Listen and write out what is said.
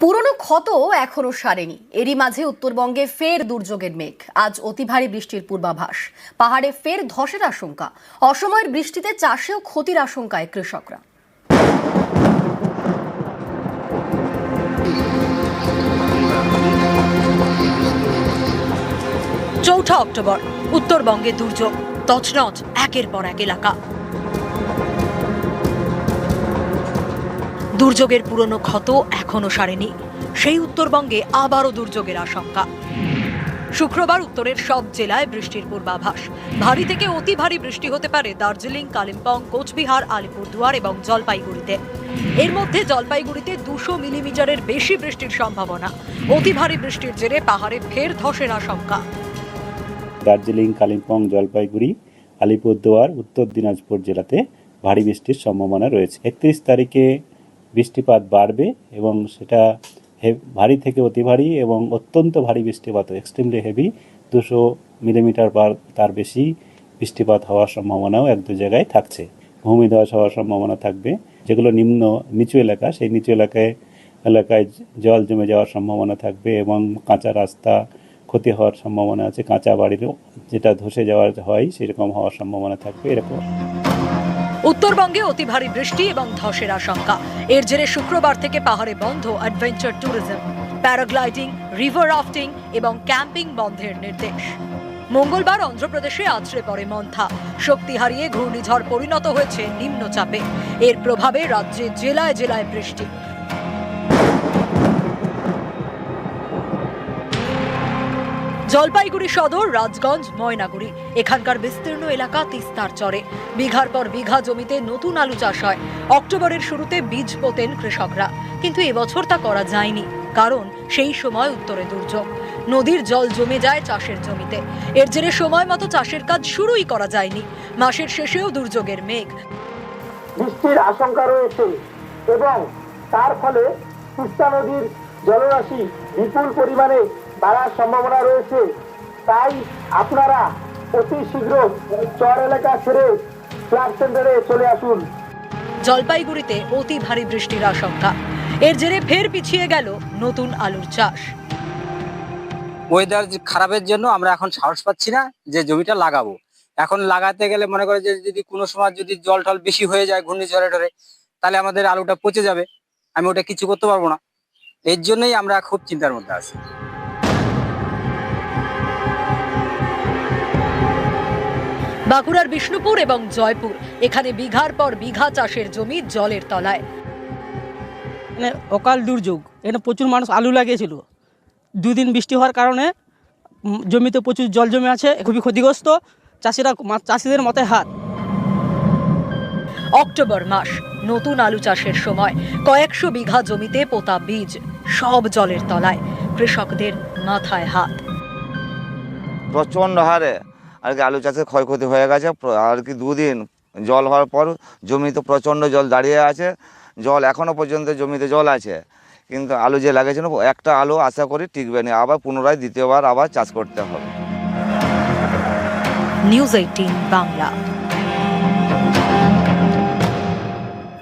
পুরনো ক্ষত এখনও সারেনি। এরই মাঝে উত্তরবঙ্গে ফের দুর্যোগের মেঘ। আজ অতি ভারী বৃষ্টির পূর্বাভাস। পাহাড়ে ফের ধসের আশঙ্কা। অসময়ের বৃষ্টিতে চাষেও ক্ষতির আশঙ্কায় কৃষকরা। চৌঠা অক্টোবর। উত্তরবঙ্গে দুর্যোগ। তছনছ একের পর এক এলাকা। দুর্যোগের পুরনো ক্ষত এখনও সারেনি। সেই উত্তরবঙ্গে আবারও দুর্যোগের আশঙ্কা। শুক্রবার উত্তরের সব জেলায় বৃষ্টির পূর্বাভাস। ভারী থেকে অতি ভারী বৃষ্টি হতে পারে দার্জিলিং, কালিম্পং, কোচবিহার, আলিপুরদুয়ার এবং জলপাইগুড়িতে। এর মধ্যে জলপাইগুড়িতে দুশো মিলিমিটারের বেশি বৃষ্টির সম্ভাবনা। অতি ভারী বৃষ্টির জেরে পাহাড়ে ফের ধসের আশঙ্কা। দার্জিলিং, কালিম্পং, জলপাইগুড়ি, আলিপুরদুয়ার, উত্তর দিনাজপুর জেলাতে ভারী বৃষ্টির সম্ভাবনা রয়েছে। একত্রিশ তারিখে বৃষ্টিপাত বাড়বে এবং সেটা ভারী থেকে অতি ভারী এবং অত্যন্ত ভারী বৃষ্টিপাত এক্সট্রিমলি হেভি দুশো মিলিমিটার পার তার বেশি বৃষ্টিপাত হওয়ার সম্ভাবনাও এক দু জায়গায় থাকছে। ভূমিধস হওয়ার সম্ভাবনা থাকবে। যেগুলো নিম্ন, নিচু এলাকা, সেই নিচু এলাকায় এলাকায় জল জমে যাওয়ার সম্ভাবনা থাকবে এবং কাঁচা রাস্তা ক্ষতি হওয়ার সম্ভাবনা আছে। কাঁচা বাড়িরও যেটা ধসে যাওয়ার হয়, সেরকম হওয়ার সম্ভাবনা থাকবে, এরকম। উত্তরবঙ্গে অতি ভারী বৃষ্টি এবং ধসের আশঙ্কা। এর জেরে শুক্রবার থেকে পাহাড়ে বন্ধ adventure tourism paragliding river rafting এবং ক্যাম্পিং বন্ধের নির্দেশ। মঙ্গলবার অন্ধ্রপ্রদেশে আছড়ে পড়ে মন্থা। শক্তি হারিয়ে ঘূর্ণিঝড় পরিণত হয়েছে নিম্নচাপে। এর প্রভাবে রাজ্যে জেলায় জেলায় বৃষ্টি। জলপাইগুড়ি সদর, রাজগঞ্জ, ময়নাগুড়ি। এখানকার বিস্তীর্ণ এলাকা তিস্তার চরে। বিঘার পর বিঘা জমিতে নতুন আলু চাষ হয়। অক্টোবরের শুরুতে বীজ পোতেন কৃষকরা। কিন্তু এবছর তা করা যায়নি, কারণ সেই সময় উত্তরে দুর্যোগ। নদীর জল জমে যায় চাষের জমিতে। এর জেরে সময় মতো চাষের কাজ শুরুই করা যায়নি। মাসের শেষেও দুর্যোগের মেঘ। বৃষ্টির আশঙ্কা রয়েছে এবং তার ফলে তিস্তা নদীর জলরাশি বিপুল পরিমাণে বাড়ার সম্ভাবনা রয়েছে। তাই আপনারা অতি শীঘ্র চর এলাকা ছেড়ে ফ্ল্যাট সেন্টারে চলে আসুন। জলপাইগুড়িতে অতি ভারী বৃষ্টির আশঙ্কা। এর জেরে ফের পিছিয়ে গেল নতুন আলুর চাষ। ওয়েদার খারাপের জন্য আমরা এখন সাহস পাচ্ছি না যে জমিটা লাগাবো। এখন লাগাতে গেলে মনে করে যে যদি কোনো সময় যদি জল টল বেশি হয়ে যায় ঘূর্ণিঝড়ে টরে তাহলে আমাদের আলুটা পচে যাবে। আমি ওটা কিছু করতে পারব না। এর জন্যই আমরা খুব চিন্তার মধ্যে আছি। বাঁকুড়ার বিষ্ণুপুর এবং জয়পুর। এখানে বিঘার পর বিঘা চাষের জমি জলের তলায়। মানে অকাল দুর্যোগ। এখানে প্রচুর মানুষ আলু লাগিয়েছিল। দুদিন বৃষ্টি হওয়ার কারণে জমিতে প্রচুর জল জমে আছে খুবই ক্ষতিগ্রস্ত। চাষিরা মা- চাষিদের মাথায় হাত। অক্টোবর মাস নতুন আলু চাষের সময়। কয়েকশো বিঘা জমিতে পোতা বীজ সব জলের তলায়। কৃষকদের মাথায় হাত। প্রচণ্ড হারে। আর কি আলু চাষের ক্ষয়ক্ষতি হয়ে গেছে। আর কি দুদিন জল হওয়ার পর জমিতে প্রচণ্ড জল দাঁড়িয়ে আছে। জল এখনও পর্যন্ত জমিতে জল আছে। কিন্তু আলু যে লাগিয়েছিল, একটা আলু আশা করি টিকবে না। আবার পুনরায় দ্বিতীয়বার আবার চাষ করতে হবে। News eighteen Bangla.